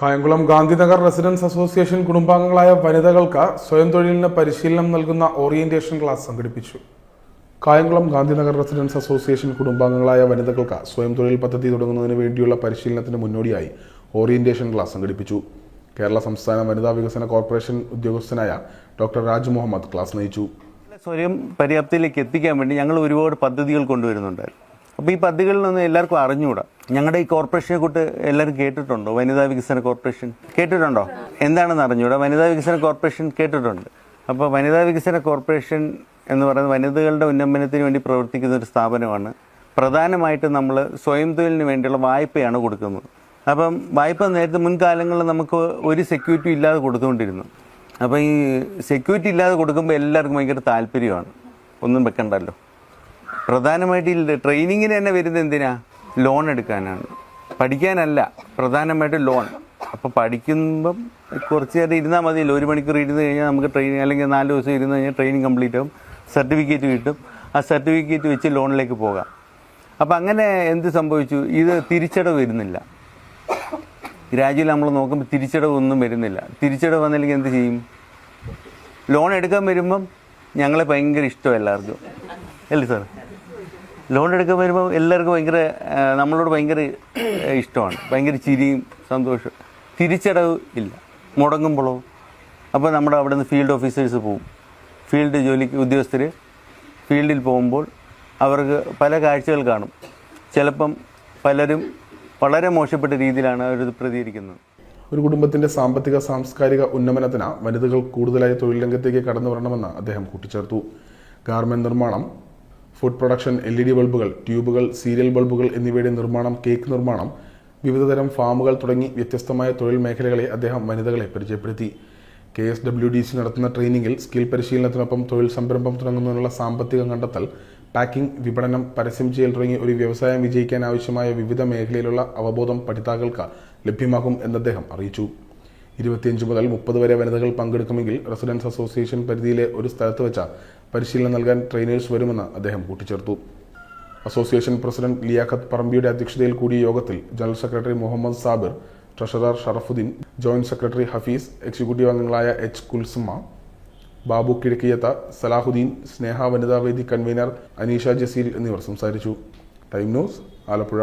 Kayamkulam Gandhinagar residence association കുടുംബാംഗങ്ങളായ വനിതകൾക്ക് സ്വയം തൊഴിലിന് പരിശീലനം നൽകുന്ന ഓറിയന്റേഷൻ ക്ലാസ് സംഘടിപ്പിച്ചു. കായംകുളം ഗാന്ധിനഗർ റെസിഡൻസ് അസോസിയേഷൻ കുടുംബാംഗങ്ങളായ വനിതകൾക്ക് സ്വയം തൊഴിൽ പദ്ധതി തുടങ്ങുന്നതിന് വേണ്ടിയുള്ള പരിശീലനത്തിന് മുന്നോടിയായി ഓറിയന്റേഷൻ ക്ലാസ് സംഘടിപ്പിച്ചു. കേരള സംസ്ഥാന വനിതാ വികസന കോർപ്പറേഷൻ ഉദ്യോഗസ്ഥനായ ഡോക്ടർ രാജ് മുഹമ്മദ് ക്ലാസ് നയിച്ചു. സ്വയം പര്യാപ്തിയിലേക്ക് എത്തിക്കാൻ വേണ്ടി ഞങ്ങൾ ഒരുപാട് പദ്ധതികൾ കൊണ്ടുവരുന്നുണ്ട്. അപ്പോൾ ഈ പദ്ധതികളിലൊന്നും എല്ലാവർക്കും അറിഞ്ഞുകൂടാ. ഞങ്ങളുടെ ഈ കോർപ്പറേഷനെ കൂട്ട് എല്ലാവരും കേട്ടിട്ടുണ്ടോ? വനിതാ വികസന കോർപ്പറേഷൻ കേട്ടിട്ടുണ്ടോ? എന്താണെന്ന് അറിഞ്ഞുകൂടാ? വനിതാ വികസന കോർപ്പറേഷൻ കേട്ടിട്ടുണ്ട്. അപ്പോൾ വനിതാ വികസന കോർപ്പറേഷൻ എന്ന് പറയുന്നത് വനിതകളുടെ ഉന്നമനത്തിന് വേണ്ടി പ്രവർത്തിക്കുന്ന ഒരു സ്ഥാപനമാണ്. പ്രധാനമായിട്ടും നമ്മൾ സ്വയം തൊഴിലിന് വേണ്ടിയുള്ള വായ്പയാണ് കൊടുക്കുന്നത്. അപ്പം വായ്പ നേരത്തെ മുൻകാലങ്ങളിൽ നമുക്ക് ഒരു സെക്യൂരിറ്റി ഇല്ലാതെ കൊടുത്തുകൊണ്ടിരുന്നു. അപ്പോൾ ഈ സെക്യൂരിറ്റി ഇല്ലാതെ കൊടുക്കുമ്പോൾ എല്ലാവർക്കും ഭയങ്കര താല്പര്യമാണ്. ഒന്നും വെക്കണ്ടല്ലോ. പ്രധാനമായിട്ട് ഈ ട്രെയിനിങ്ങിന് തന്നെ വരുന്നത് എന്തിനാ? ലോൺ എടുക്കാനാണ്. പഠിക്കാനല്ല പ്രധാനമായിട്ടും ലോൺ അപ്പോൾ പഠിക്കുമ്പം കുറച്ച് നേരം ഇരുന്നാൽ മതിയല്ലോ. ഒരു മണിക്കൂർ ഇരുന്ന് കഴിഞ്ഞാൽ നമുക്ക് ട്രെയിനിങ് അല്ലെങ്കിൽ നാല് ദിവസം ഇരുന്ന് കഴിഞ്ഞാൽ ട്രെയിനിങ് കംപ്ലീറ്റ് ആവും. സർട്ടിഫിക്കറ്റ് കിട്ടും. ആ സർട്ടിഫിക്കറ്റ് വെച്ച് ലോണിലേക്ക് പോകാം. അപ്പം അങ്ങനെ എന്ത് സംഭവിച്ചു? ഇത് തിരിച്ചടവ് വരുന്നില്ല. ഗ്രാജുവൽ നമ്മൾ നോക്കുമ്പോൾ തിരിച്ചടവ് ഒന്നും വരുന്നില്ല. തിരിച്ചടവ് വന്നില്ലെങ്കിൽ എന്ത് ചെയ്യും? ലോൺ എടുക്കാൻ വരുമ്പം ഞങ്ങളെ ഭയങ്കര ഇഷ്ടം എല്ലാവർക്കും. അല്ലേ സാർ ലോൺ എടുക്കാൻ വരുമ്പോൾ എല്ലാവർക്കും ഭയങ്കര നമ്മളോട് ഭയങ്കര ഇഷ്ടമാണ്. ഭയങ്കര ചിരിയും സന്തോഷം തിരിച്ചടവ് ഇല്ല. മുടങ്ങുമ്പോഴോ അപ്പോൾ നമ്മുടെ അവിടെ നിന്ന് ഫീൽഡ് ഓഫീസേഴ്സ് പോവും. ഫീൽഡ് ജോലിക്ക് ഉദ്യോഗസ്ഥർ ഫീൽഡിൽ പോകുമ്പോൾ അവർക്ക് പല കാഴ്ചകൾ കാണും. ചിലപ്പം പലരും വളരെ മോശപ്പെട്ട രീതിയിലാണ് അവർ പ്രതികരിക്കുന്നത്. ഒരു കുടുംബത്തിന്റെ സാമ്പത്തിക സാംസ്കാരിക ഉന്നമനത്തിന് വനിതകൾ കൂടുതലായി തൊഴിൽ രംഗത്തേക്ക് കടന്നു വരണമെന്ന് അദ്ദേഹം കൂട്ടിച്ചേർത്തു. ഗാർമെന്റ് നിർമ്മാണം food production L E D ബൾബുകൾ ട്യൂബുകൾ സീരിയൽ ബൾബുകൾ എന്നിവയുടെ നിർമ്മാണം കേക്ക് നിർമ്മാണം വിവിധതരം ഫാമുകൾ തുടങ്ങി വ്യത്യസ്തമായ തൊഴിൽ മേഖലകളെ അദ്ദേഹം വനിതകളെ പരിചയപ്പെടുത്തി. K S W D C നടത്തുന്ന ട്രെയിനിങ്ങിൽ സ്കിൽ പരിശീലനത്തിനൊപ്പം തൊഴിൽ സംരംഭം തുടങ്ങുന്നതിനുള്ള സാമ്പത്തിക കണ്ടെത്തൽ പാക്കിംഗ് വിപണനം പരസ്യം ചെയ്യൽ തുടങ്ങി ഒരു വ്യവസായം വിജയിക്കാൻ ആവശ്യമായ വിവിധ മേഖലയിലുള്ള അവബോധം പഠിതാക്കൾക്ക് ലഭ്യമാകും എന്ന് അദ്ദേഹം അറിയിച്ചു. ഇരുപത്തിയഞ്ച് മുതൽ മുപ്പത് വരെ വനിതകൾ പങ്കെടുക്കുമെങ്കിൽ റെസിഡൻസ് അസോസിയേഷൻ പരിധിയിലെ ഒരു സ്ഥലത്ത് വെച്ച പരിശീലനം നൽകാൻ ട്രെയിനേഴ്സ് വരുമെന്ന് അദ്ദേഹം കൂട്ടിച്ചേർത്തു. അസോസിയേഷൻ പ്രസിഡന്റ് ലിയാഖത്ത് പറമ്പിയുടെ അധ്യക്ഷതയിൽ കൂടിയ യോഗത്തിൽ general secretary Muhammad Sabir treasurer Sharafuddin joint secretary Hafeez executive അംഗങ്ങളായ എച്ച് കുൽസുമ ബാബു കിഴക്കിയത്ത സലാഹുദ്ദീൻ സ്നേഹ വനിതാവേദി കൺവീനർ അനീഷ ജസീൽ എന്നിവർ സംസാരിച്ചു. Time news Alappuzha.